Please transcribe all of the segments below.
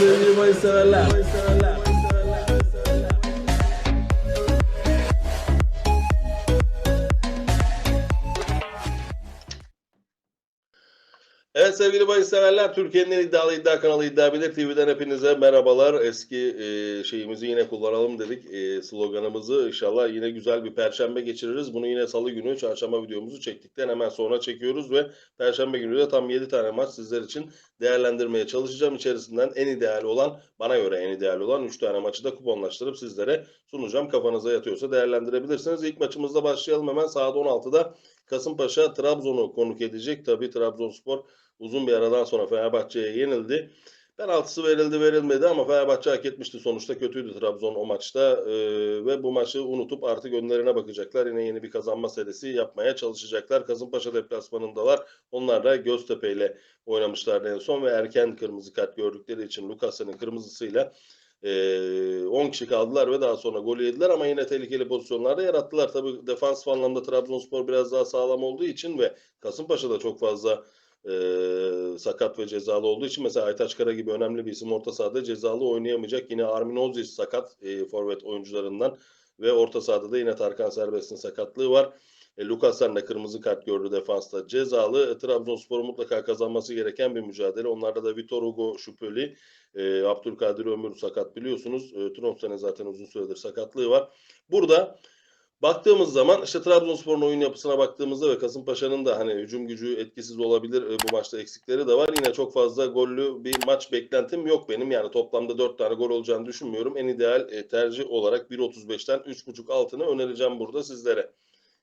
Anyway, so sevgili bahis severler. Türkiye'nin en iddialı iddia kanalı İddia Bilir TV'den hepinize merhabalar. Eski e, şeyimizi yine kullanalım dedik, e, sloganımızı. İnşallah yine güzel bir perşembe geçiririz. Bunu yine salı günü, çarşamba videomuzu çektikten hemen sonra çekiyoruz ve perşembe günü de tam 7 tane maç sizler için değerlendirmeye çalışacağım. İçerisinden en ideal olan, bana göre en ideal olan 3 tane maçı da kuponlaştırıp sizlere sunacağım. Kafanıza yatıyorsa değerlendirebilirsiniz. İlk maçımızda başlayalım hemen saat 16'da. Kasımpaşa Trabzon'u konuk edecek. Tabii Trabzonspor uzun bir aradan sonra Fenerbahçe'ye yenildi. Penaltısı verildi verilmedi ama Fenerbahçe hak etmişti sonuçta. Kötüydü Trabzon o maçta ee, ve bu maçı unutup artık önlerine bakacaklar. Yine yeni bir kazanma serisi yapmaya çalışacaklar. Kasımpaşa deplasmanındalar. Onlar da Göztepe ile oynamışlardı en son ve erken kırmızı kart gördükleri için Lukas'ın kırmızısıyla ee, 10 kişi kaldılar ve daha sonra golü yediler ama yine tehlikeli pozisyonlarda yarattılar. Tabii defansif anlamda Trabzonspor biraz daha sağlam olduğu için ve Kasımpaşa da çok fazla e, sakat ve cezalı olduğu için mesela Aytaç Kara gibi önemli bir isim orta sahada cezalı oynayamayacak. Yine Armin Ozic sakat e, forvet oyuncularından ve orta sahada da yine Tarkan Serbest'in sakatlığı var. E, Lukasen de kırmızı kart gördü defansta cezalı. E, Trabzonspor'un mutlaka kazanması gereken bir mücadele. Onlarda da Vitor Hugo şüpheli. E, Abdülkadir Ömür sakat biliyorsunuz. E, Tromsø'nin zaten uzun süredir sakatlığı var. Burada Baktığımız zaman işte Trabzonspor'un oyun yapısına baktığımızda ve Kasımpaşa'nın da hani hücum gücü etkisiz olabilir e, bu maçta eksikleri de var. Yine çok fazla gollü bir maç beklentim yok benim. Yani toplamda 4 tane gol olacağını düşünmüyorum. En ideal e, tercih olarak 1.35'ten 3.5 altını önereceğim burada sizlere.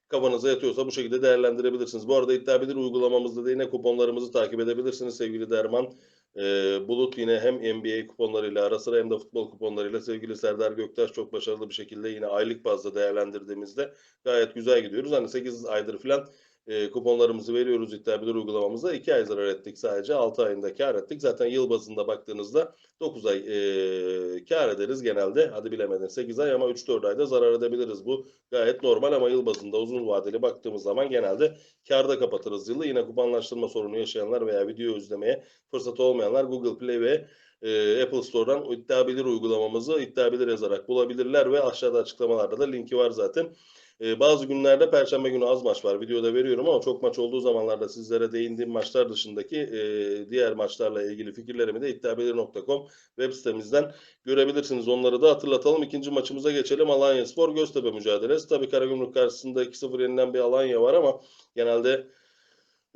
Kafanıza yatıyorsa bu şekilde değerlendirebilirsiniz. Bu arada iddia bilir uygulamamızda da yine kuponlarımızı takip edebilirsiniz sevgili Derman. Ee, Bulut yine hem NBA kuponlarıyla ara sıra hem de futbol kuponlarıyla sevgili Serdar Göktaş çok başarılı bir şekilde yine aylık bazda değerlendirdiğimizde gayet güzel gidiyoruz. Hani 8 aydır falan e, kuponlarımızı veriyoruz iddia bilir uygulamamızda. 2 ay zarar ettik sadece 6 ayında kar ettik. Zaten yıl bazında baktığınızda 9 ay e, kar ederiz genelde. Hadi bilemedin 8 ay ama 3-4 ayda zarar edebiliriz. Bu gayet normal ama yıl bazında uzun vadeli baktığımız zaman genelde karda kapatırız yılı. Yine kuponlaştırma sorunu yaşayanlar veya video izlemeye fırsatı olmayanlar Google Play ve e, Apple Store'dan iddia bilir uygulamamızı iddia bilir yazarak bulabilirler ve aşağıda açıklamalarda da linki var zaten. E, bazı günlerde Perşembe günü az maç var. Videoda veriyorum ama çok maç olduğu zamanlarda sizlere değindiğim maçlar dışındaki e, diğer maçlarla ilgili fikirlerimi de iddiabilir.com web sitemizden görebilirsiniz. Onları da hatırlatalım. İkinci maçımıza geçelim. Alanya Spor Göztepe mücadelesi. Tabii Karagümrük karşısında 2-0 yenilen bir Alanya var ama genelde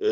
ee,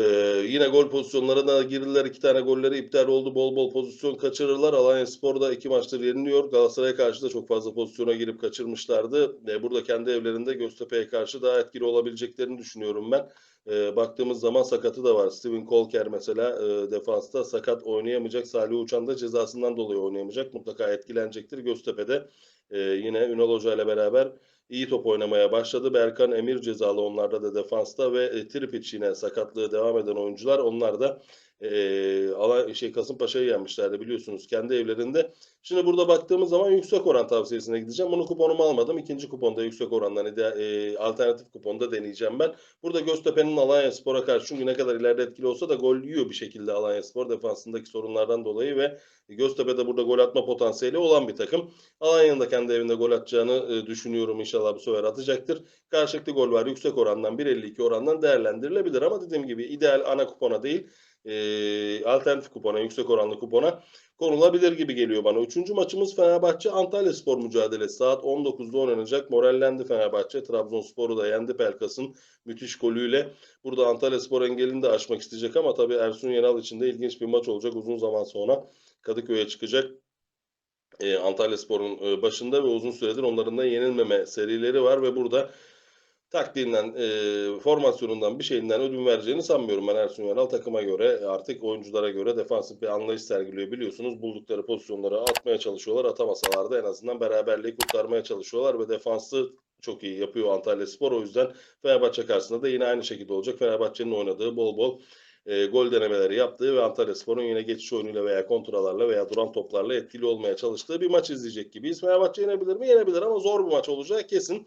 yine gol pozisyonlarına girdiler. iki tane golleri iptal oldu. Bol bol pozisyon kaçırırlar. Alanya Spor'da iki maçtır yeniliyor. Galatasaray'a karşı da çok fazla pozisyona girip kaçırmışlardı. Ee, burada kendi evlerinde Göztepe'ye karşı daha etkili olabileceklerini düşünüyorum ben. Ee, baktığımız zaman sakatı da var. Steven Kolker mesela e, defansta sakat oynayamayacak. Salih Uçan da cezasından dolayı oynayamayacak. Mutlaka etkilenecektir. Göztepe'de e, yine Ünal Hoca ile beraber iyi top oynamaya başladı. Berkan Emir cezalı onlarda da defansta ve e, Tripic yine sakatlığı devam eden oyuncular. Onlar da e, Alay, şey Kasımpaşa'yı yenmişlerdi biliyorsunuz kendi evlerinde. Şimdi burada baktığımız zaman yüksek oran tavsiyesine gideceğim. Bunu kuponumu almadım. İkinci kuponda yüksek orandan e, alternatif kuponda deneyeceğim ben. Burada Göztepe'nin Alanya Spor'a karşı çünkü ne kadar ileride etkili olsa da gol yiyor bir şekilde Alanya Spor defansındaki sorunlardan dolayı ve Göztepe'de burada gol atma potansiyeli olan bir takım. Alanya'nın da kendi evinde gol atacağını e, düşünüyorum. İnşallah bu sefer atacaktır. Karşılıklı gol var yüksek orandan 1.52 orandan değerlendirilebilir ama dediğim gibi ideal ana kupona değil e, alternatif kupona, yüksek oranlı kupona konulabilir gibi geliyor bana. Üçüncü maçımız Fenerbahçe Antalya Spor mücadelesi. Saat 19'da oynanacak. Morallendi Fenerbahçe. Trabzonspor'u da yendi Pelkas'ın müthiş golüyle. Burada Antalya Spor engelini de aşmak isteyecek ama tabii Ersun Yanal için de ilginç bir maç olacak. Uzun zaman sonra Kadıköy'e çıkacak. Ee, Antalya Spor'un e, başında ve uzun süredir onların da yenilmeme serileri var ve burada taktiğinden, e, formasyonundan bir şeyinden ödün vereceğini sanmıyorum ben Ersun Yanal takıma göre artık oyunculara göre defansif bir anlayış sergiliyor biliyorsunuz. Buldukları pozisyonları atmaya çalışıyorlar. Atamasalar da en azından beraberliği kurtarmaya çalışıyorlar ve defansı çok iyi yapıyor Antalya Spor. O yüzden Fenerbahçe karşısında da yine aynı şekilde olacak. Fenerbahçe'nin oynadığı bol bol e, gol denemeleri yaptığı ve Antalya Spor'un yine geçiş oyunuyla veya kontralarla veya duran toplarla etkili olmaya çalıştığı bir maç izleyecek gibiyiz. Fenerbahçe yenebilir mi? Yenebilir ama zor bir maç olacağı kesin.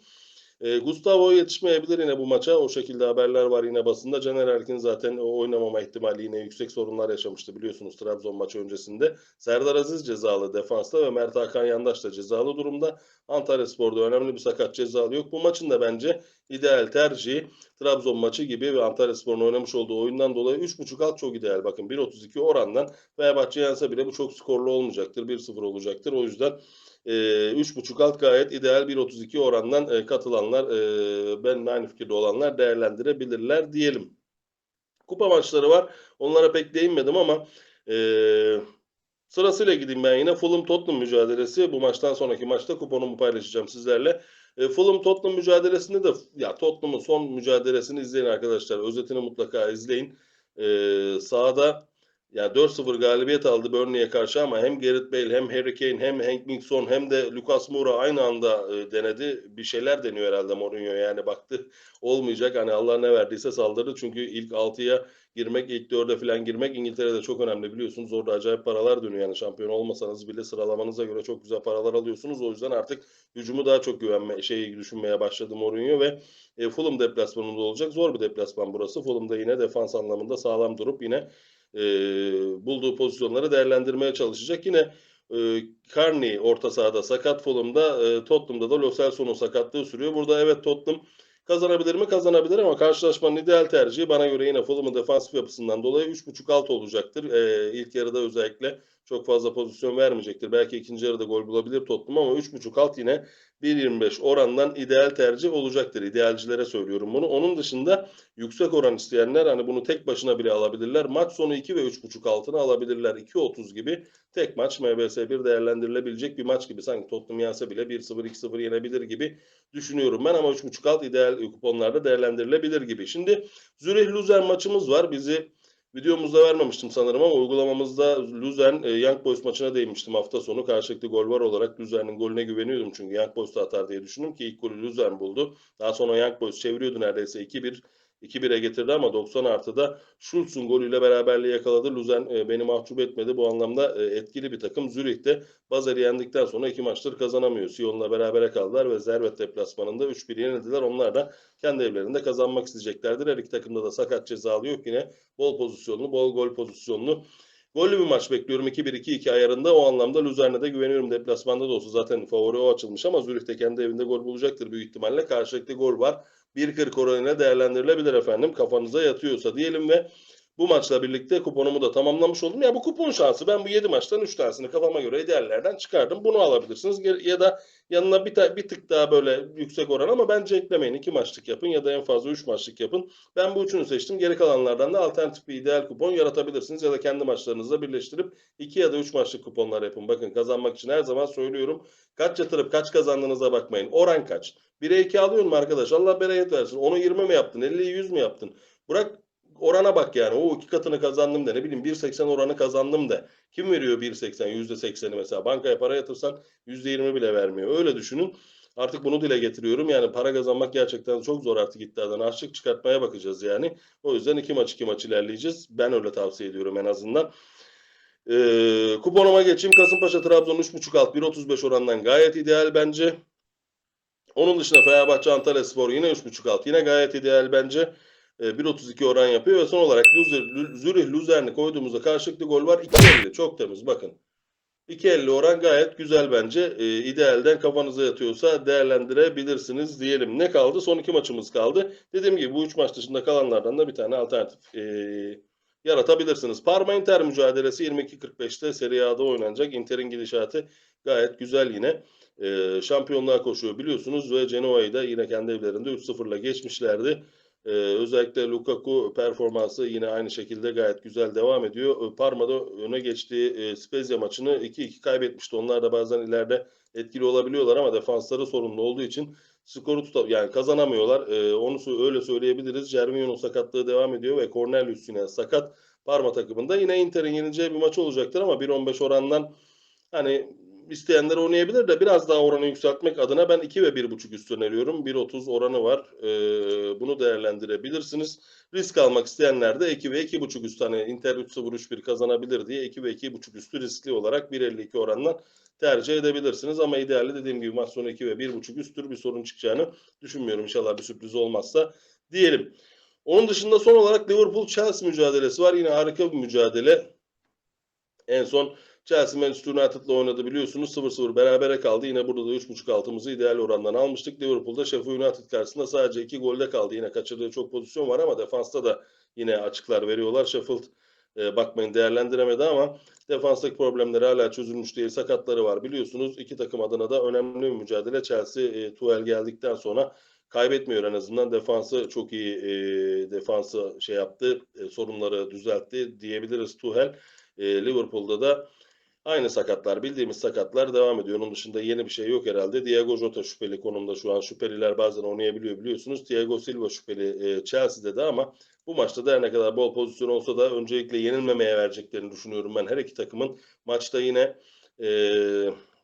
E, Gustavo yetişmeyebilir yine bu maça. O şekilde haberler var yine basında. Caner Erkin zaten oynamama ihtimali yine yüksek sorunlar yaşamıştı biliyorsunuz Trabzon maçı öncesinde. Serdar Aziz cezalı defansta ve Mert Hakan Yandaş da cezalı durumda. Antalyaspor'da önemli bir sakat cezalı yok. Bu maçın da bence ideal tercihi Trabzon maçı gibi ve Antalyaspor'un oynamış olduğu oyundan dolayı 3.5 alt çok ideal. Bakın 1.32 orandan Fenerbahçe yense bile bu çok skorlu olmayacaktır. 1-0 olacaktır. O yüzden 3.5 alt gayet ideal 1.32 orandan e, katılanlar e, benimle aynı fikirde olanlar değerlendirebilirler diyelim. Kupa maçları var. Onlara pek değinmedim ama e, sırasıyla gideyim ben yine. Fulham Tottenham mücadelesi. Bu maçtan sonraki maçta kuponumu paylaşacağım sizlerle. E, Fulham Tottenham mücadelesinde de ya Tottenham'ın son mücadelesini izleyin arkadaşlar. Özetini mutlaka izleyin. E, sahada yani 4-0 galibiyet aldı Burnley'e karşı ama hem Gareth Bale hem Harry Kane hem Hank Minson hem de Lucas Moura aynı anda e, denedi. Bir şeyler deniyor herhalde Mourinho yani baktı olmayacak. Hani Allah ne verdiyse saldırdı. Çünkü ilk 6'ya girmek, ilk 4'e falan girmek İngiltere'de çok önemli biliyorsunuz. Orada acayip paralar dönüyor. Yani şampiyon olmasanız bile sıralamanıza göre çok güzel paralar alıyorsunuz. O yüzden artık hücumu daha çok güvenme, şeyi düşünmeye başladı Mourinho ve e, Fulham deplasmanında olacak. Zor bir deplasman burası. Fulham'da yine defans anlamında sağlam durup yine e, bulduğu pozisyonları değerlendirmeye çalışacak. Yine e, orta sahada sakat Fulham'da, e, Tottenham'da da Lo Celso'nun sakatlığı sürüyor. Burada evet Tottenham kazanabilir mi? Kazanabilir ama karşılaşmanın ideal tercihi bana göre yine Fulham'ın defansif yapısından dolayı 3.5 alt olacaktır. E, ilk yarıda özellikle çok fazla pozisyon vermeyecektir. Belki ikinci yarıda gol bulabilir Tottenham ama 3.5 alt yine 1.25 orandan ideal tercih olacaktır. İdealcilere söylüyorum bunu. Onun dışında yüksek oran isteyenler hani bunu tek başına bile alabilirler. Maç sonu 2 ve 3.5 altına alabilirler. 2.30 gibi tek maç MBS 1 değerlendirilebilecek bir maç gibi. Sanki Tottenham yense bile 1-0 2-0 yenebilir gibi düşünüyorum ben ama 3.5 alt ideal kuponlarda değerlendirilebilir gibi. Şimdi Zürih Luzer maçımız var. Bizi Videomuzda vermemiştim sanırım ama uygulamamızda Luzern e, Young Boys maçına değinmiştim hafta sonu. Karşılıklı gol var olarak Luzern'in golüne güveniyordum çünkü Young Boys da atar diye düşündüm ki ilk golü Luzern buldu. Daha sonra Young Boys çeviriyordu neredeyse 2-1. 2-1'e getirdi ama 90 artıda Schulz'un golüyle beraberliği yakaladı. Luzern e, beni mahcup etmedi. Bu anlamda e, etkili bir takım. Zürih'te Bazar'ı yendikten sonra iki maçtır kazanamıyor. Sion'la berabere kaldılar ve Zervet deplasmanında 3-1 yenildiler. Onlar da kendi evlerinde kazanmak isteyeceklerdir. Her iki takımda da sakat cezalı yok. Yine bol pozisyonlu, bol gol pozisyonlu. Gollü bir maç bekliyorum 2-1-2-2 ayarında. O anlamda Luzern'e de güveniyorum. Deplasmanda da olsa zaten favori o açılmış ama Zürih'te kendi evinde gol bulacaktır büyük ihtimalle. Karşılıklı gol var. 1.40 oranıyla değerlendirilebilir efendim. Kafanıza yatıyorsa diyelim ve bu maçla birlikte kuponumu da tamamlamış oldum. Ya bu kupon şansı ben bu 7 maçtan 3 tanesini kafama göre ideallerden çıkardım. Bunu alabilirsiniz. Ya da yanına bir, bir tık daha böyle yüksek oran ama bence eklemeyin. 2 maçlık yapın ya da en fazla 3 maçlık yapın. Ben bu üçünü seçtim. Geri kalanlardan da alternatif bir ideal kupon yaratabilirsiniz. Ya da kendi maçlarınızla birleştirip 2 ya da 3 maçlık kuponlar yapın. Bakın kazanmak için her zaman söylüyorum. Kaç yatırıp kaç kazandığınıza bakmayın. Oran kaç? 1'e 2 alıyor mu arkadaş? Allah bereket versin. Onu 20 mi yaptın? 50'yi 100 mü yaptın? Bırak orana bak yani. O iki katını kazandım da ne bileyim 1.80 oranı kazandım da. Kim veriyor 1.80 %80'i mesela? Bankaya para yatırsan %20 bile vermiyor. Öyle düşünün. Artık bunu dile getiriyorum. Yani para kazanmak gerçekten çok zor artık iddiadan. Harçlık çıkartmaya bakacağız yani. O yüzden iki maç iki maç ilerleyeceğiz. Ben öyle tavsiye ediyorum en azından. Ee, kuponuma geçeyim. Kasımpaşa Trabzon 3.5 alt 1.35 orandan gayet ideal bence. Onun dışında Fenerbahçe Antalya Spor yine 3.5 alt. Yine gayet ideal bence. 1.32 oran yapıyor ve son olarak Zürih Luzern'i koyduğumuzda karşılıklı gol var 2.50 çok temiz bakın. 2.50 oran gayet güzel bence. E, idealden kafanıza yatıyorsa değerlendirebilirsiniz diyelim. Ne kaldı? Son iki maçımız kaldı. Dediğim gibi bu üç maç dışında kalanlardan da bir tane alternatif e, yaratabilirsiniz. Parma Inter mücadelesi 22.45'te Serie A'da oynanacak. Inter'in gidişatı gayet güzel yine. E, şampiyonluğa koşuyor biliyorsunuz ve Genoa'yı da yine kendi evlerinde 3-0'la geçmişlerdi. Ee, özellikle Lukaku performansı yine aynı şekilde gayet güzel devam ediyor. Ee, Parma'da öne geçtiği e, Spezia maçını 2-2 kaybetmişti. Onlar da bazen ileride etkili olabiliyorlar ama defansları sorunlu olduğu için skoru tuta yani kazanamıyorlar. Ee, onu öyle söyleyebiliriz. Gervinho'nun sakatlığı devam ediyor ve Cornelius yine sakat. Parma takımında yine Inter'in yenileceği bir maç olacaktır ama 1.15 orandan hani isteyenler oynayabilir de biraz daha oranı yükseltmek adına ben 2 ve 1.5 üst öneriyorum. 1.30 oranı var. Ee, bunu değerlendirebilirsiniz. Risk almak isteyenler de 2 ve 2.5 üst hani Inter 3-0-3-1 kazanabilir diye 2 ve 2.5 üstü riskli olarak 1.52 oranla tercih edebilirsiniz. Ama ideali dediğim gibi maç sonu 2 ve 1.5 üsttür bir sorun çıkacağını düşünmüyorum. İnşallah bir sürpriz olmazsa diyelim. Onun dışında son olarak Liverpool-Chelsea mücadelesi var. Yine harika bir mücadele. En son Chelsea Manchester United'la oynadı biliyorsunuz. 0-0 berabere kaldı. Yine burada da 3.5 altımızı ideal orandan almıştık. Liverpool'da Sheffield United karşısında sadece 2 golde kaldı. Yine kaçırdığı çok pozisyon var ama defansta da yine açıklar veriyorlar. Sheffield e, bakmayın değerlendiremedi ama defanstaki problemleri hala çözülmüş değil. Sakatları var biliyorsunuz. İki takım adına da önemli bir mücadele. Chelsea e, Tuchel geldikten sonra kaybetmiyor en azından. Defansı çok iyi e, defansı şey yaptı. E, sorunları düzeltti diyebiliriz Tuchel. E, Liverpool'da da Aynı sakatlar, bildiğimiz sakatlar devam ediyor. Onun dışında yeni bir şey yok herhalde. Diego Jota şüpheli konumda şu an. Şüpheliler bazen oynayabiliyor biliyorsunuz. Thiago Silva şüpheli e, Chelsea'de de ama bu maçta da her ne kadar bol pozisyon olsa da öncelikle yenilmemeye vereceklerini düşünüyorum ben. Her iki takımın maçta yine e,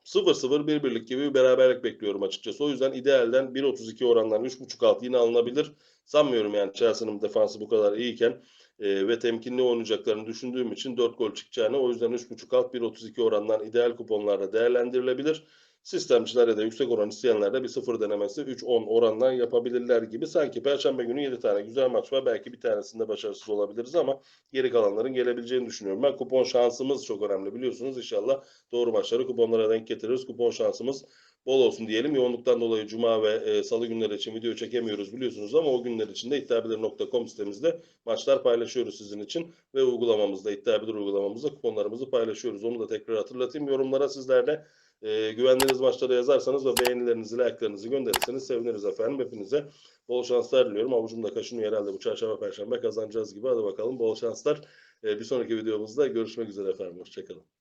0-0 bir birlik gibi bir beraberlik bekliyorum açıkçası. O yüzden idealden 1.32 orandan 3.5 alt yine alınabilir. Sanmıyorum yani Chelsea'nin defansı bu kadar iyiyken e, ve temkinli oynayacaklarını düşündüğüm için 4 gol çıkacağını o yüzden 3.5 alt 1.32 orandan ideal kuponlarda değerlendirilebilir. Sistemciler ya da yüksek oran isteyenler de bir sıfır denemesi 3-10 orandan yapabilirler gibi. Sanki Perşembe günü 7 tane güzel maç var. Belki bir tanesinde başarısız olabiliriz ama geri kalanların gelebileceğini düşünüyorum. Ben kupon şansımız çok önemli biliyorsunuz. İnşallah doğru maçları kuponlara denk getiririz. Kupon şansımız bol olsun diyelim. Yoğunluktan dolayı cuma ve e, salı günleri için video çekemiyoruz biliyorsunuz ama o günler için de iddiabilir.com sitemizde maçlar paylaşıyoruz sizin için ve uygulamamızda iddiabilir uygulamamızda kuponlarımızı paylaşıyoruz. Onu da tekrar hatırlatayım. Yorumlara sizlerle e, güvendiğiniz maçları yazarsanız ve beğenilerinizi, like'larınızı gönderirseniz seviniriz efendim. Hepinize bol şanslar diliyorum. Avucumda kaşınıyor herhalde bu çarşamba perşembe kazanacağız gibi. Hadi bakalım bol şanslar. E, bir sonraki videomuzda görüşmek üzere efendim. Hoşçakalın.